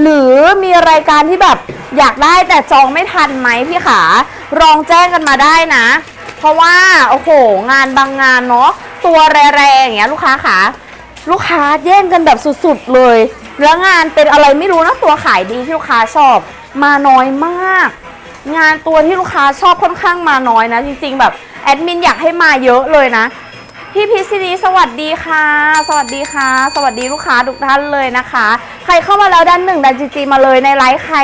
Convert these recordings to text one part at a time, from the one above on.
หรือมีรายการที่แบบอยากได้แต่จองไม่ทันไหมพี่ขาลองแจ้งกันมาได้นะ เพราะว่าโอ้โหงานบางงานเนาะตัวแรงๆอย่างเงี้ยลูกค้าขาลูกค้าแย่งกันแบบสุดๆเลย แล้วงานเป็นอะไรไม่รู้นะตัวขายดีที่ลูกค้าชอบ มาน้อยมาก งานตัวที่ลูกค้าชอบค่อนข้างมาน้อยนะ จริงๆแบบแอดมินอยากให้มาเยอะเลยนะ พี่พิษณีสวัสดีค่ะ สวัสดีค่ะ สวัสดีลูกค้าทุกท่านเลยนะคะ ใครเข้ามาแล้วด้านหนึ่งดันจีจีมาเลยในไลฟ์ใคร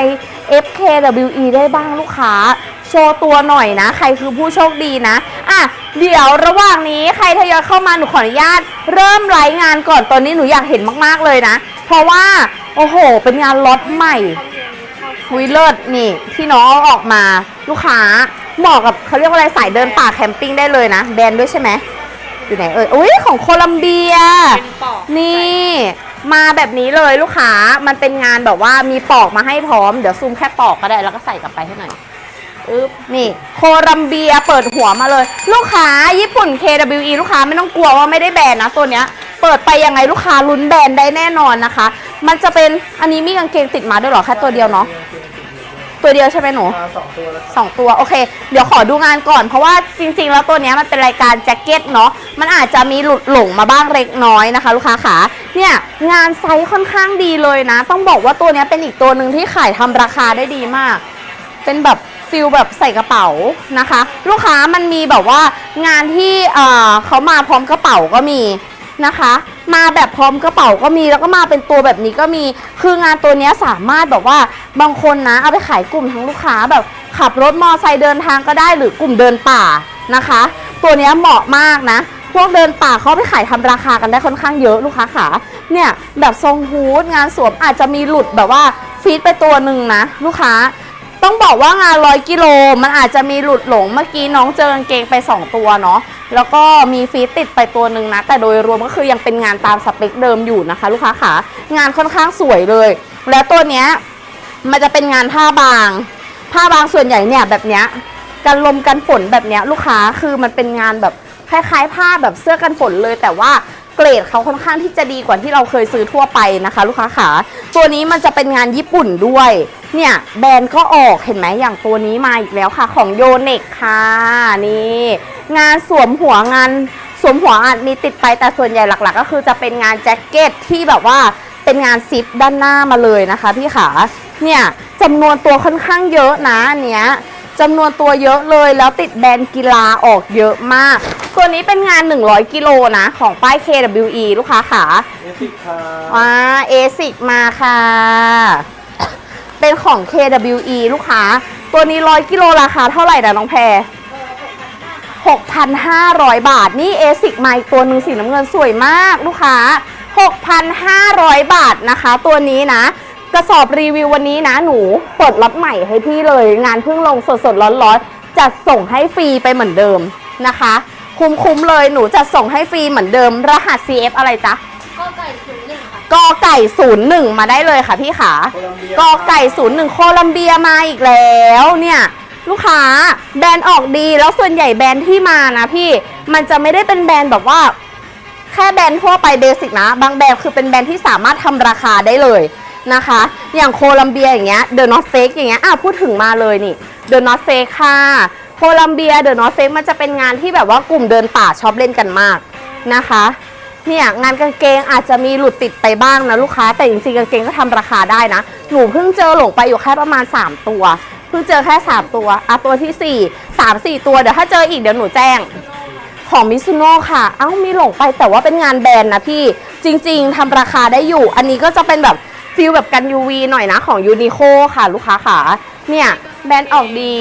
FKWE ได้บ้างลูกค้า โชว์ตัวหน่อยนะ ใครคือผู้โชคดีนะ อะ เดี๋ยวระหว่างนี้ใครทยอยเข้ามาหนูขออนุญาต เริ่มไลฟ์งานก่อนตอนนี้หนูอยากเห็นมากๆเลยนะ เพราะว่า โอ้โห เป็นงานล็อตใหม่วิเลิศนี่ที่น้องเอาออกมาลูกค้าเหมาะกับเขาเรียกว่าอะไรสายเดินป่าแคมปิ้งได้เลยนะ แบรนด์ด้วยใช่ไหม อยู่ไหนเอ่ยอุ้ยของโคลัมเบีย เป็นปอกนี่ มาแบบนี้เลยลูกค้ามันเป็นงานแบบว่ามีปอกมาให้พร้อม เดี๋ยวซูมแค่ปอกก็ได้แล้วก็ใส่กลับไปให้หน่อยอึ๊บนี่โคลัมเบียเปิดหัวมาเลย ลูกค้าญี่ปุ่น KWE ลูกค้าไม่ต้องกลัวว่าไม่ได้แบรนด์นะตัวเนี้ย เปิดไปยังไงลูกค้าลุ้นแบรนด์ได้แน่นอนนะคะ มันจะเป็นอันนี้มีกางเกงติดมาด้วยเหรอแค่ตัวเดียวเนาะ ตัวเดียวใช่ไหมหนูมาสองตัวแล้วสองตัวโอเค เดี๋ยวขอดูงานก่อนเพราะว่าจริง ๆ แล้วตัวเนี้ยมันเป็นรายการแจ็คเก็ตเนาะมันอาจจะมีหลุดหลงมาบ้างเล็กน้อยนะคะ ลูกค้าขาเนี่ยงานไซส์ค่อนข้างดีเลยนะ ต้องบอกว่าตัวเนี้ยเป็นอีกตัวหนึ่งที่ขายทำราคาได้ดีมาก เป็นแบบฟิลแบบใส่กระเป๋านะคะ ลูกค้ามันมีแบบว่างานที่เอ่อเขามาพร้อมกระเป๋าก็มี นะคะ มาแบบพร้อมกระเป๋าก็มีแล้วก็มาเป็นตัวแบบนี้ก็มี คืองานตัวนี้สามารถแบบว่าบางคนนะเอาไปขายกลุ่มทั้งลูกค้าแบบขับรถมอไซค์เดินทางก็ได้หรือกลุ่มเดินป่านะคะ ตัวนี้เหมาะมากนะ พวกเดินป่าเขาเอาไปขายทำราคากันได้ค่อนข้างเยอะลูกค้าขาเนี่ยแบบทรงฮูดงานสวมอาจจะมีหลุดแบบว่าฟีดไปตัวหนึ่งนะ ลูกค้า ต้องบอกว่างานร้อยกิโลมันอาจจะมีหลุดหลงเมื่อกี้น้องเจอกางเกงไป 2 ตัวเนาะแล้วก็มีฟีดติดไปตัวหนึ่งนะ แต่โดยรวมก็คือยังเป็นงานตามสเปคเดิมอยู่นะคะ ลูกค้าขางานค่อนข้างสวยเลย แล้วตัวเนี้ยมันจะเป็นงานผ้าบาง ผ้าบางส่วนใหญ่เนี่ยแบบเนี้ยกันลมกันฝนแบบเนี้ยลูกค้าคือมันเป็นงานแบบคล้ายๆ ผ้าแบบเสื้อกันฝนเลย แต่ว่า เกรดเขาค่อนข้างที่จะดีกว่าที่เราเคยซื้อทั่วไปนะคะ ลูกค้าขาตัวนี้มันจะเป็นงานญี่ปุ่นด้วย เนี่ยแบรนด์ก็ออกเห็นไหมอย่างตัวนี้มาอีกแล้วค่ะ ของโยเนกค่ะนี่งานสวมหัวงานสวมหัวอาจมีติดไปแต่ส่วนใหญ่หลัก ๆ ก็คือจะเป็นงานแจ็คเก็ตที่แบบว่าเป็นงานซิปด้านหน้ามาเลยนะคะพี่ขาเนี่ยจำนวนตัวค่อนข้างเยอะนะอันเนี้ยจำนวนตัวเยอะเลยแล้วติดแบรนด์กีฬาออกเยอะมาก ตัวนี้เป็นงาน 100 กิโลนะ ของป้าย KWE ลูกค้าขาเอฟิกค่ะอ่าเอซิกมาค่ะ เป็นของ KWE ลูกค้า ตัวนี้ 100 กิโลราคาเท่าไหร่นะน้องแพร6,500 บาท นี่เอซิกมาอีกตัวหนึ่งสีน้ำเงินสวยมากลูกค้า 6,500 บาทนะคะ ตัวนี้นะ กระสอบรีวิววันนี้นะ หนูเปิดล็อตใหม่ให้พี่เลย งานเพิ่งลงสดๆร้อนๆจัดส่งให้ฟรีไปเหมือนเดิมนะคะ คุ้มๆเลยหนูจะส่งให้ฟรีเหมือนเดิมรหัส CF อะไรจ๊ะก็ไก่ศูนย์หนึ่งค่ะกอไก่ศูนย์หนึ่งมาได้เลยค่ะพี่ขาโคลัมเบียกอไก่ศูนย์หนึ่งโคลัมเบียมาอีกแล้วเนี่ยลูกค้าแบรนด์ออกดีแล้วส่วนใหญ่แบรนด์ที่มานะพี่มันจะไม่ได้เป็นแบรนด์แบบว่า แค่แบรนด์ทั่วไปเบสิกนะ บางแบรนด์คือเป็นแบรนด์ที่สามารถทำราคาได้เลยนะคะ อย่างโคลัมเบียอย่างเงี้ยเดอะนอตเฟกอย่างเงี้ยอะพูดถึงมาเลยนี่เดอะนอตเฟกค่ะ โคลัมเบียเดอะนอตเฟกมันจะเป็นงานที่แบบว่ากลุ่มเดินป่าชอบเล่นกันมากนะคะ เนี่ยงานกางเกงอาจจะมีหลุดติดไปบ้างนะลูกค้า แต่จริงๆกางเกงก็ทำราคาได้นะ หนูเพิ่งเจอหลงไปอยู่แค่ประมาณ 3 ตัว เพิ่งเจอแค่ 3 ตัวอะตัวที่ 4 3 4 ตัวเดี๋ยวถ้าเจออีกเดี๋ยวหนูแจ้งของมิซุโน่ค่ะ เอ้ามีหลงไปแต่ว่าเป็นงานแบรนด์นะพี่ จริง ๆทำราคาได้อยู่ อันนี้ก็จะเป็นแบบฟิลแบบกัน UV หน่อยนะของยูนิโคค่ะ ลูกค้าขาเนี่ยแบรนด์ออกดี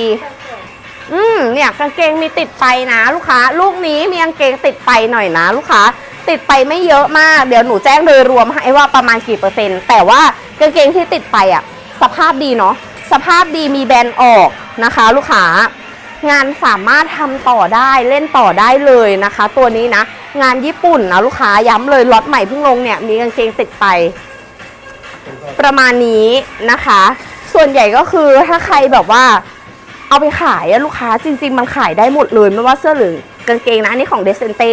อืมเนี่ยกางเกงมีติดไปนะลูกค้า ลูกนี้มีกางเกงติดไปหน่อยนะ ลูกค้า ติดไปไม่เยอะมาก เดี๋ยวหนูแจ้งโดยรวมให้ว่าประมาณกี่เปอร์เซ็นต์ แต่ว่ากางเกงที่ติดไปอะสภาพดีเนาะ สภาพดีมีแบรนด์ออกนะคะ ลูกค้างานสามารถทำต่อได้เล่นต่อได้เลยนะคะ ตัวนี้นะ งานญี่ปุ่นนะลูกค้าย้ำเลยล็อตใหม่เพิ่งลงเนี่ยมีกางเกงติดไป ประมาณนี้นะคะ ส่วนใหญ่ก็คือถ้าใครแบบว่า เอาไปขายอะลูกค้าจริง ๆ มันขายได้หมดเลยไม่ว่าเสื้อหรือกางเกงนะอันนี้ของเดซเซนเต้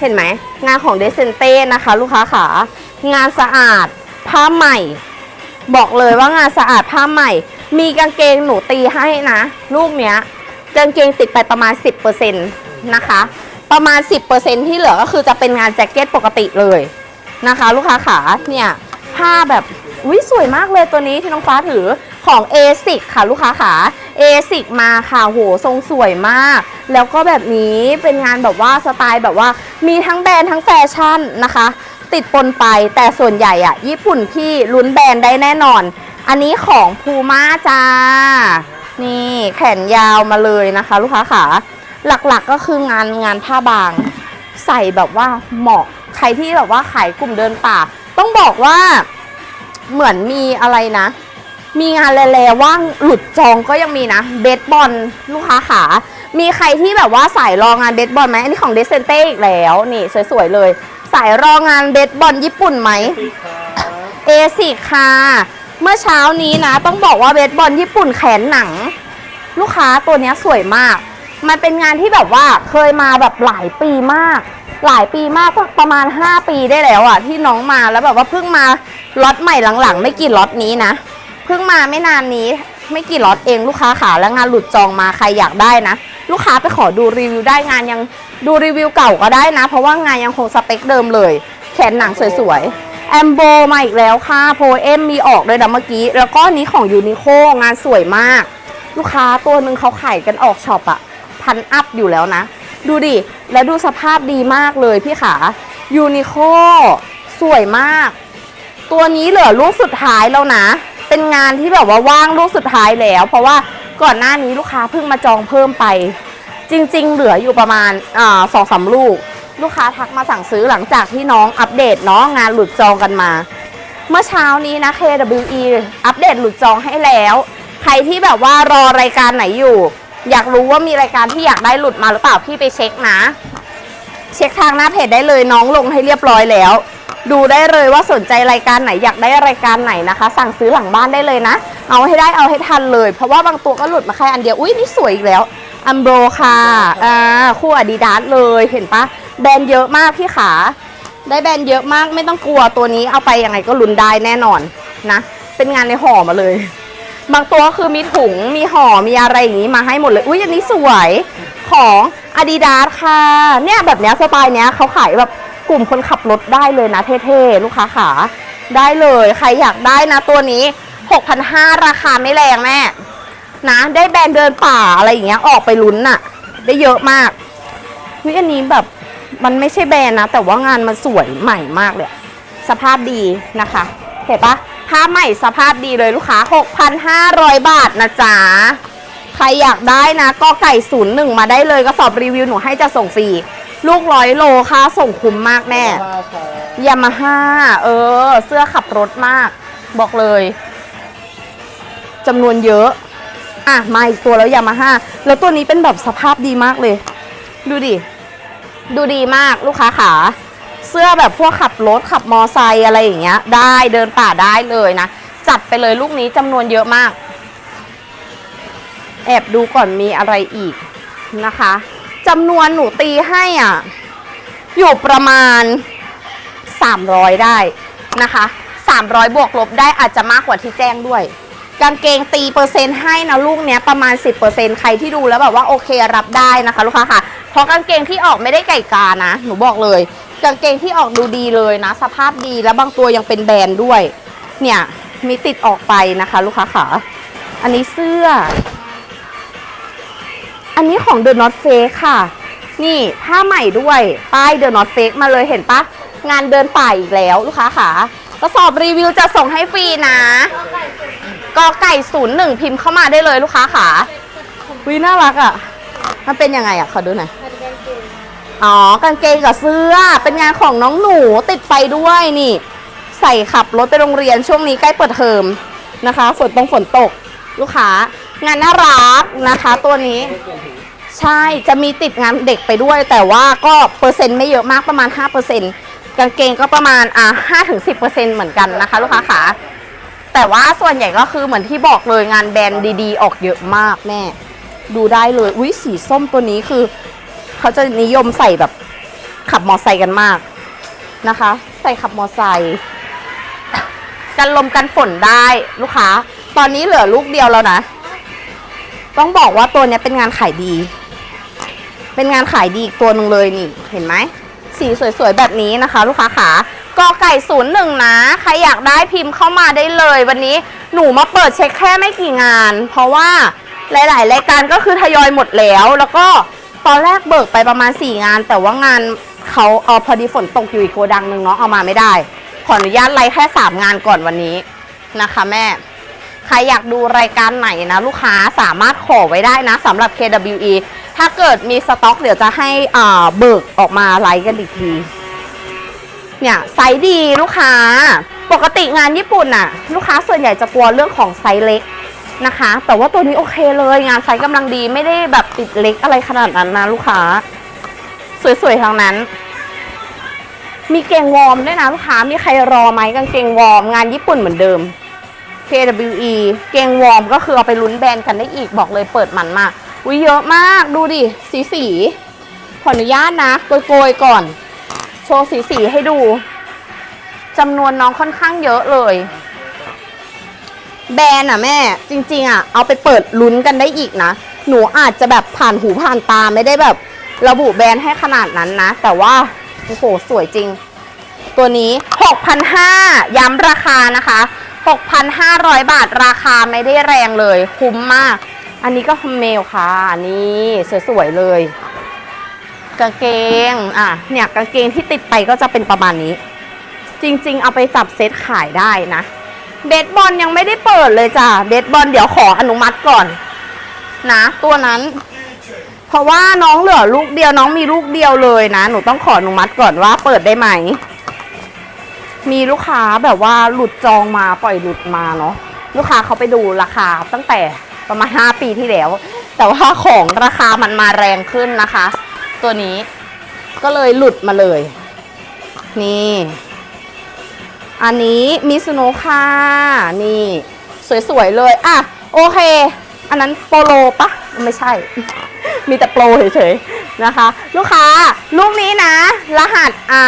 เห็นไหมงานของเดซเซนเต้นะคะ ลูกค้าขางานสะอาดผ้าใหม่ บอกเลยว่างานสะอาดผ้าใหม่ มีกางเกงหนูตีให้นะ ลูกเนี้ยกางเกงติดไปประมาณ 10%นะคะ ประมาณ 10%ที่เหลือก็คือจะเป็นงานแจ็คเก็ตปกติเลยนะคะ ลูกค้าขาเนี่ยผ้าแบบอุ้ยสวยมากเลยตัวนี้ที่น้องฟ้าถือของ a s i c ค่ะลูกค้าขา a s i c มาค่ะโหทรงสวยมาก แล้วก็แบบนี้เป็นงานแบบว่าสไตล์แบบว่า มีทั้งแบรนด์ทั้งแฟชั่นนะคะ ติดปนไปแต่ส่วนใหญ่อะญี่ปุ่นพี่ลุ้นแบรนด์ได้แน่นอน อันนี้ของพูม่าจ้า นี่แขนยาวมาเลยนะคะ ลูกค้าขาหลักๆก็คืองานงานผ้าบาง ใส่แบบว่าเหมาะใครที่แบบว่าขายกลุ่มเดินป่า ต้องบอกว่าเหมือนมีอะไรนะ มีงานแลๆว่างหลุดจองก็ยังมีนะเบสบอลลูกค้าขามีใครที่แบบว่าสายรองานเบสบอลไหมอันนี้ของเดซเซนเต้อีกแล้วนี่สวยๆเลย สายรองานเบสบอลญี่ปุ่นไหมเอซิค่ะ เมื่อเช้านี้นะ ต้องบอกว่าเบสบอลญี่ปุ่นแขนหนัง ลูกค้าตัวเนี้ยสวยมาก มันเป็นงานที่แบบว่าเคยมาแบบหลายปีมาก หลายปีมากก็ประมาณ 5 ปีได้แล้วอะที่น้องมาแล้วแบบว่าเพิ่งมาล็อตใหม่หลังๆ ไม่กี่ล็อตนี้นะ เพิ่งมาไม่นานนี้ไม่กี่ล็อตเองลูกค้าขาแล้วงานหลุดจองมาใครอยากได้นะ ลูกค้าไปขอดูรีวิวได้งานยังดูรีวิวเก่าก็ได้นะ เพราะว่างานยังคงสเปคเดิมเลย แขนหนังสวยๆแอมโบมาอีกแล้วค่ะโพเอมมีออกเลยนะเมื่อกี้ แล้วก็นนี้ของยูนิโคงานสวยมาก ลูกค้าตัวหนึ่งเขาขายกันออกช็อปอะพันอัพอยู่แล้วนะ ดูดิ แล้วดูสภาพดีมากเลยพี่ขายูนิโคสวยมาก ตัวนี้เหลือลูกสุดท้ายแล้วนะ เป็นงานที่แบบว่าว่างลูกสุดท้ายแล้ว เพราะว่าก่อนหน้านี้ลูกค้าเพิ่งมาจองเพิ่มไป จริง ๆ เหลืออยู่ประมาณอาสองสามลูก ลูกค้าทักมาสั่งซื้อหลังจากที่น้องอัปเดตเนาะงานหลุดจองกันมา เมื่อเช้านี้นะ KWE อัปเดตหลุดจองให้แล้ว ใครที่แบบว่ารอรายการไหนอยู่ อยากรู้ว่ามีรายการที่อยากได้หลุดมาหรือเปล่าพี่ไปเช็คนะ เช็คทางหน้าเพจได้เลยน้องลงให้เรียบร้อยแล้ว ดูได้เลยว่าสนใจรายการไหนอยากได้รายการไหนนะคะ สั่งซื้อหลังบ้านได้เลยนะ เอาให้ได้เอาให้ทันเลย เพราะว่าบางตัวก็หลุดมาแค่อันเดียว อุ้ยนี่สวยอีกแล้วอัมโบรค่ะอ่าคู่อาดิดาสเลยเห็นปะแบรนด์เยอะมากพี่ขาได้แบรนด์เยอะมากไม่ต้องกลัวตัวนี้เอาไปยังไงก็ลุ้นได้แน่นอนนะ เป็นงานในห่อมาเลย บางตัวคือมีถุงมีห่อมีอะไรอย่างนี้มาให้หมดเลย อุ้ยอันนี้สวยของ Adidas ค่ะ เนี่ยแบบเนี้ยสไตล์เนี้ยเขาขายแบบ กลุ่มคนขับรถได้เลยนะเท่ๆลูกค้าขาได้เลยใครอยากได้นะตัวนี้ 6,500 ราคาไม่แรงแม่นะ ได้แบรนด์เดินป่าอะไรอย่างเงี้ยออกไปลุ้นน่ะ ได้เยอะมากนี่อันนี้แบบมันไม่ใช่แบรนด์นะ แต่ว่างานมันสวยใหม่มากเลย สภาพดีนะคะเห็นปะผ้าใหม่สภาพดีเลยลูกค้า 6,500 บาทนะจ๊ะใครอยากได้นะก็ไก่ศูนย์หนึ่งมาได้เลยกระสอบรีวิวหนูให้จะส่งฟรี ลูกร้อยโลค่าส่งคุ้มมากแม่ยามาฮ่าเออ เสื้อขับรถมาก บอกเลยจำนวนเยอะ อะ มาอีกตัวแล้วยามาฮ่าแล้วตัวนี้เป็นแบบสภาพดีมากเลย ดูดิ ดูดีมากลูกค้าขา เสื้อแบบพวกขับรถขับมอไซค์อะไรอย่างเงี้ย ได้เดินป่าได้เลยนะ จัดไปเลยลูกนี้จำนวนเยอะมาก แอบดูก่อนมีอะไรอีกนะคะ จำนวนหนูตีให้อะ อยู่ประมาณ 300 ได้นะคะ 300 บวกลบได้อาจจะมากกว่าที่แจ้งด้วยกางเกงตีเปอร์เซ็นต์ให้นะลูกเนี้ยประมาณ 10%ใครที่ดูแล้วแบบว่าโอเครับได้นะคะลูกค้าค่ะ เพราะกางเกงที่ออกไม่ได้ไก่กานะ หนูบอกเลย กางเกงที่ออกดูดีเลยนะ สภาพดีแล้วบางตัวยังเป็นแบรนด์ด้วย เนี่ยมีติดออกไปนะคะ ลูกค้าค่ะ อันนี้เสื้อ อันนี้ของ The North Face ค่ะ นี่ผ้าใหม่ด้วย ป้าย The North Face มาเลยเห็นปะ งานเดินป่าอีกแล้วลูกค้าค่ะกระสอบรีวิวจะส่งให้ฟรีนะกอไก่ศูนย์หนึ่งพิมพ์เข้ามาได้เลยลูกค้าค่ะวิน่ารักอะ มันเป็นยังไงอะ ขอดูหน่อยนเป็นคืออ๋อ กางเกงกับเสื้อ เป็นงานของน้องหนูติดไปด้วยนี่ ใส่ขับรถไปโรงเรียนช่วงนี้ใกล้เปิดเทอมนะคะ ฝนตรงฝนตก ลูกค้า งานน่ารักนะคะตัวนี้ ใช่จะมีติดงานเด็กไปด้วย แต่ว่าก็เปอร์เซ็นต์ไม่เยอะมากประมาณ 5%กางเกงก็ประมาณอะ5-10%เหมือนกันนะคะ ลูกค้าขาแต่ว่าส่วนใหญ่ก็คือเหมือนที่บอกเลยงานแบรนด์ดีๆ ออกเยอะมากแม่ ดูได้เลยอุ้ยสีส้มตัวนี้คือ เขาจะนิยมใส่แบบขับมอไซค์กันมากนะคะ ใส่ขับมอไซค์กันลมกันฝนได้ลูกค้า ตอนนี้เหลือลูกเดียวแล้วนะ ต้องบอกว่าตัวนี้เป็นงานขายดี เป็นงานขายดีอีกตัวหนึ่งเลยนี่ เห็นไหม สีสวยๆ แบบนี้นะคะ ลูกค้าขากอไก่ศูนย์หนึ่งนะ ใครอยากได้พิมพ์เข้ามาได้เลย วันนี้หนูมาเปิดเช็คแค่ไม่กี่งาน เพราะว่าหลายๆ รายการก็คือทยอยหมดแล้ว แล้วก็ตอนแรกเบิกไปประมาณ 4 งาน แต่ว่างานเขาเออพอดีฝนตกอยู่อีกโกดังหนึ่งเนาะเอามาไม่ได้ ขออนุญาตไล่แค่ 3 งานก่อนวันนี้นะคะแม่ ครอยากดูรายการไหนนะ ลูกค้าสามารถขอไว้ได้นะสำหรับ KWE ถ้าเกิดมีสต็อกเดี๋ยวจะให้อ่าเบิกออกมาไลฟ์กันอีกทีเนี่ยไซส์ดีลูกค้า ปกติงานญี่ปุ่นน่ะ ลูกค้าส่วนใหญ่จะกลัวเรื่องของไซส์เล็กนะคะ แต่ว่าตัวนี้โอเคเลยงานไซส์กำลังดีไม่ได้แบบติดเล็กอะไรขนาดนั้นนะลูกค้า สวยๆทางนั้น มีเกงวอร์มด้วยนะลูกค้ามีใครรอไหมกางเกงวอร์มงานญี่ปุ่นเหมือนเดิม KWE เกงวอร์มก็คือเอาไปลุ้นแบรนด์กันได้อีกบอกเลยเปิดมันมากอุ้ยเยอะมากดูดิ สีสี ขออนุญาตนะโกยๆก่อน โชว์สีสีให้ดูจำนวนน้องค่อนข้างเยอะเลย แบรนด์อะแม่ จริง ๆ อะ เอาไปเปิดลุ้นกันได้อีกนะ หนูอาจจะแบบผ่านหูผ่านตาไม่ได้แบบ ระบุแบรนด์ให้ขนาดนั้นนะ แต่ว่า โอ้โห สวยจริง ตัวนี้ 6,500 ย้ำราคานะคะ 6,500 บาทราคาไม่ได้แรงเลย คุ้มมาก อันนี้ก็ทำเมลค่ะนี่สวยๆเลย กางเกงอะเนี่ยกางเกงที่ติดไปก็จะเป็นประมาณนี้ จริงๆ เอาไปจับเซตขายได้นะเบสบอลยังไม่ได้เปิดเลยจ้ะเบสบอลเดี๋ยวขออนุมัติก่อน นะ ตัวนั้น เพราะว่าน้องเหลือลูกเดียวน้องมีลูกเดียวเลยนะ หนูต้องขออนุมัติก่อนว่าเปิดได้ไหม มีลูกค้าแบบว่าหลุดจองมาปล่อยหลุดมาเนาะลูกค้าเขาไปดูราคาตั้งแต่ประมาณ 5 ปีที่แล้ว แต่ว่าของราคามันมาแรงขึ้นนะคะ ตัวนี้ก็เลยหลุดมาเลย นี่ อันนี้มิซุโนค่ะนี่ สวยๆเลย อะ โอเค อันนั้นโปโลปะไม่ใช่ มีแต่โปรเฉยๆนะคะ ลูกค้าลูกนี้นะ รหัสอ่า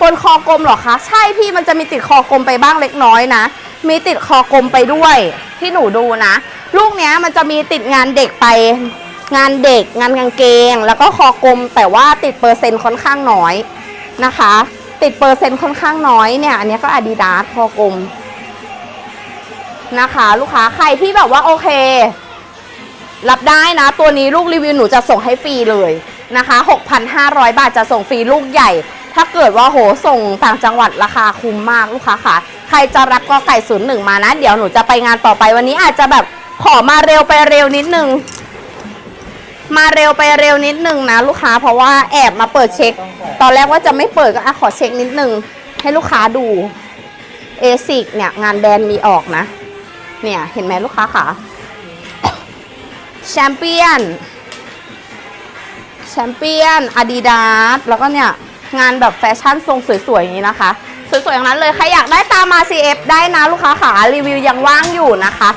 บนคอกลมเหรอคะ ใช่พี่มันจะมีติดคอกลมไปบ้างเล็กน้อยนะ มีติดคอกลมไปด้วย ที่หนูดูนะ ลูกเนี้ยมันจะมีติดงานเด็กไป งานเด็ก งานกางเกง แล้วก็คอกลมแต่ว่าติดเปอร์เซ็นต์ค่อนข้างน้อยนะคะ ติดเปอร์เซ็นต์ค่อนข้างน้อยเนี่ย อันนี้ก็อาดิดาสคอกลมนะคะ ลูกค้าใครที่แบบว่าโอเครับได้นะ ตัวนี้ลูกรีวิวหนูจะส่งให้ฟรีเลยนะคะ 6,500 บาทจะส่งฟรีลูกใหญ่ ถ้าเกิดว่าโหส่งต่างจังหวัดราคาคุ้มมากลูกค้าค่ะ ใครจะรับก็ไก่ศูนย์หนึ่งมานะ เดี๋ยวหนูจะไปงานต่อไปวันนี้อาจจะแบบขอมาเร็วไปเร็วนิดนึง มาเร็วไปเร็วนิดนึงนะ ลูกค้าเพราะว่าแอบมาเปิดเช็ค ตอนแรกว่าจะไม่เปิดก็อะขอเช็คนิดนึง ให้ลูกค้าดูเอซิกเนี่ยงานแบรนด์มีออกนะ เนี่ยเห็นไหมลูกค้าค่ะแชมเปี้ยนแชมเปี้ยนอาดิดาสแล้วก็เนี่ย งานแบบแฟชั่นทรงสวยๆอย่างนี้นะคะ สวยๆอย่างนั้นเลย ใครอยากได้ตามมา CF ได้นะลูกค้าขารีวิวยังว่างอยู่นะคะ